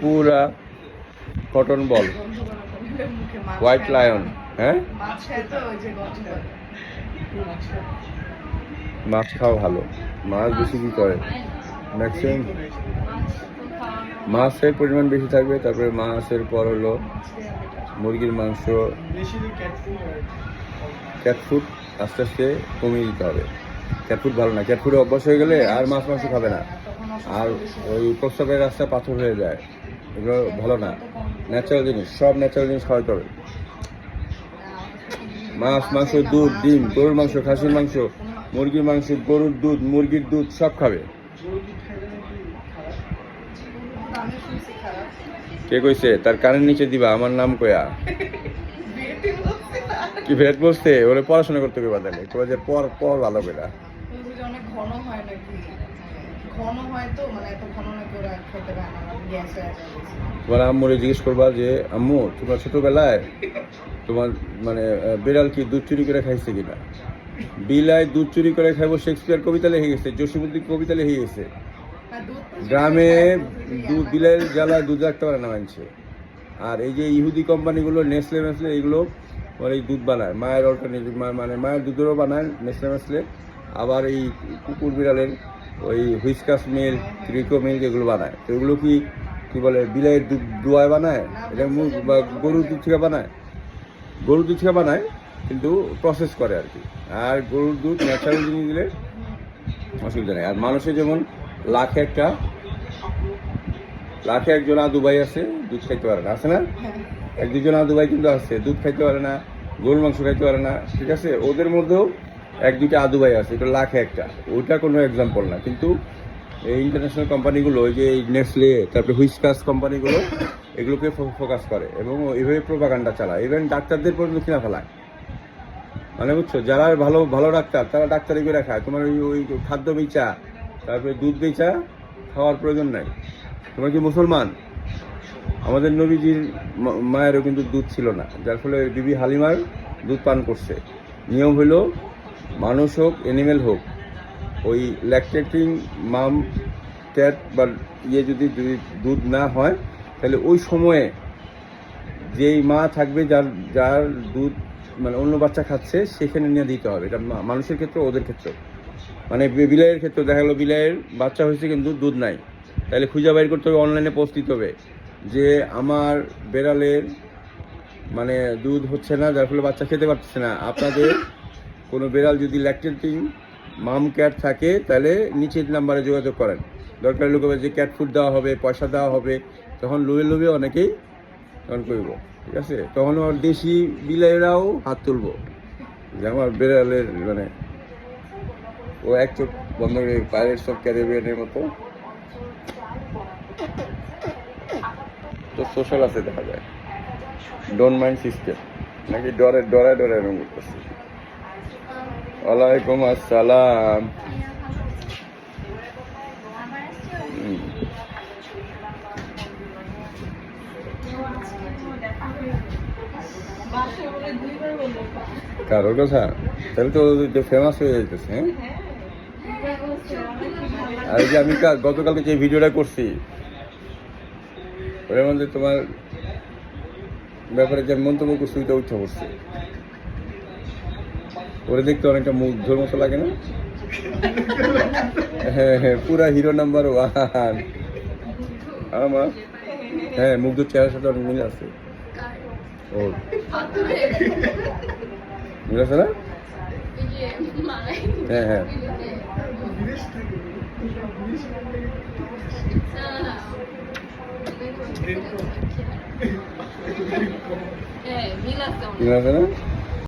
পুরা কটন বল। White lion হ্যাঁ? মাছ খাওয়া ভালো। মাছ বেশি কি করে? ম্যাক্সিমাম মাছের পরিমাণ বেশি থাকবে, তারপরে মাছের পর হলো মুরগির মাংস। ক্যাট ফুড আস্তে আস্তে কমিয়ে দিতে হবে। ক্যাট ফুড ভালো না। ক্যাট ফুডে অভ্যাস হয়ে গেলে আর মাছ মাংস খাবে না। আর ওই প্রস্রাবের রাস্তা পাথর হয়ে যায়। এগুলো ভালো না। ন্যাচারাল জিনিস, সব ন্যাচারাল জিনিস খাওয়াতে হবে। মাছ, মাংস, দুধ, ডিম, গরুর মাংস, খাসির মাংস, মুরগির মাংস, গরুর দুধ, মুরগির দুধ, সব খাবে। কে কইছে? তার কানের নিচে দিবা, আমার নাম কয়া। কি ভেট বসতে ওরে পড়াশোনা করতে হবে বাদালে কবে যে পর পর ভালো অনেক ঘন হয় নাকি? ঘন হয় তো মানে এত ঘন নাকি ওরা খেতে পারে না গ্যাস হয়ে যায় তোমার আম্মুরে জিজ্ঞেস করবা যে আম্মু তোমার ছোটবেলায় তোমার মানে বিড়াল কি দুধ চুরি করে খাইছে কিনা? বিলায় দুধ চুরি করে খাইবো শেক্সপিয়ার কবিতা লিখে গেছে জসীমুদ্দিন কবিতা লিখে গেছে। তো গ্রামে দুধ বিলাইয়ের জ্বালায় দুধ রাখতে পারে না মানছে। আর এই যে ইহুদি কোম্পানিগুলো নেসলে মেসলে এগুলো ওর এই দুধ বানায় মায়ের অল্টারনেটিভ মানে মায়ের দুধেরও বানায় নেসলে মেসলে। আবার এই কুকুর বিড়ালের ওই হুইসকাস মিল ক্রিকো মিল যেগুলো বানায়। তো এগুলো কি, কী বলে বিলাইয়ের দুধ দোয়ায় বানায়? এটা বা গরুর দুধ থেকে বানায়? গরুর দুধ থেকে বানায়, কিন্তু প্রসেস করে আর কি। আর গরুর দুধ ন্যাচারাল জিনিস দিলে অসুবিধা নেই। আর মানুষের যেমন লাখে একটা, লাখে একজন আদু ভাই আছে, দুধ খাইতে পারে না। আছে না। এক দুজন আদু ভাই কিন্তু আছে, দুধ খাইতে পারে না, গরুর মাংস খাইতে পারে না। ঠিক আছে? ওদের মধ্যেও এক, দুইটা আদু ভাই আছে, এটা লাখে একটা। ওইটা কোনো এক্সাম্পল না। কিন্তু এই ইন্টারন্যাশনাল কোম্পানিগুলো ওই যে নেসলে তারপরে হুইসকাস কোম্পানিগুলো এগুলোকে ফোকাস করে এবং এইভাবে প্রোপাগান্ডা চালায়। ইভেন ডাক্তারদের পর্যন্ত কিনা ফেলায়। মানে বুঝছ? যারা ভালো ভালো ডাক্তার, তারা ডাক্তারি করে খায়। তোমার ওই ওই খাদ্য বেচা, তারপরে দুধ বেচা, খাওয়ার প্রয়োজন নাই। তোমার কি মুসলমান? আমাদের নবীজির মায়েরও কিন্তু দুধ ছিল না। যার ফলে বিবি হালিমার দুধ পান করছে। নিয়ম হলো মানুষ হোক এনিমেল হোক, ওই ল্যাকটেটিং মাম ক্যাট বা ইয়ে যদি দুধ না হয়, তাহলে ওই সময়ে যেই মা থাকবে যার যার দুধ মানে অন্য বাচ্চা খাচ্ছে, সেখানে নিয়ে দিতে হবে। এটা মানুষের ক্ষেত্রে, ওদের ক্ষেত্রে। মানে বিলাইয়ের ক্ষেত্রে দেখা গেলো, বিলাইয়ের বাচ্চা হয়েছে কিন্তু দুধ নাই। তাহলে খুঁজে বাইর করতে হবে অনলাইনে পোস্ট দিতে হবে যে আমার বেড়ালের মানে দুধ হচ্ছে না, যার ফলে বাচ্চা খেতে পারতেছে না। আপনাদের কোনো বেড়াল যদি ল্যাকটেটিং মাম ক্যাট থাকে, তাহলে নিচের নাম্বারে যোগাযোগ করেন। দরকার লোক যে ক্যাট ফুড দেওয়া হবে, পয়সা দেওয়া হবে। তখন লোভে লোভে অনেকেই তখন করব ঠিক আছে? তখন আমার দেশি বিলাইরাও হাত তুলবো। যে আমার বেড়ালের মানে ও এক চোখ বন্ধ করে পায়ের সব ক্যারিবিয়ানের মতো। তো সোশ্যাল আছে দেখা যায়। ডোন্ট মাইন্ড সিস্টেম নাকি ডরে ডরে ডরে এরকম করতেছে। ওয়ালাইকুম আসসালাম। কারোর কথা? তাহলে তো ফেমাস হয়ে যাইতেছে হ্যাঁ? আর যে আমি গতকালকে যে ভিডিওটা করছি, ওটার মধ্যে তোমার ব্যাপারে যে মন্তব্য করছি, ওইটা উঠে পড়ছে। ওরে দেখতে অনেকটা মুগ্ধর মতো লাগে না? হ্যাঁ হ্যাঁ পুরা হিরো নাম্বার ওয়ান আমার? হ্যাঁ মুগ্ধর চেহারার সাথে অনেক মিল আছে। ও। মিল আছে না? হ্যাঁ হ্যাঁ। মিল আছে না?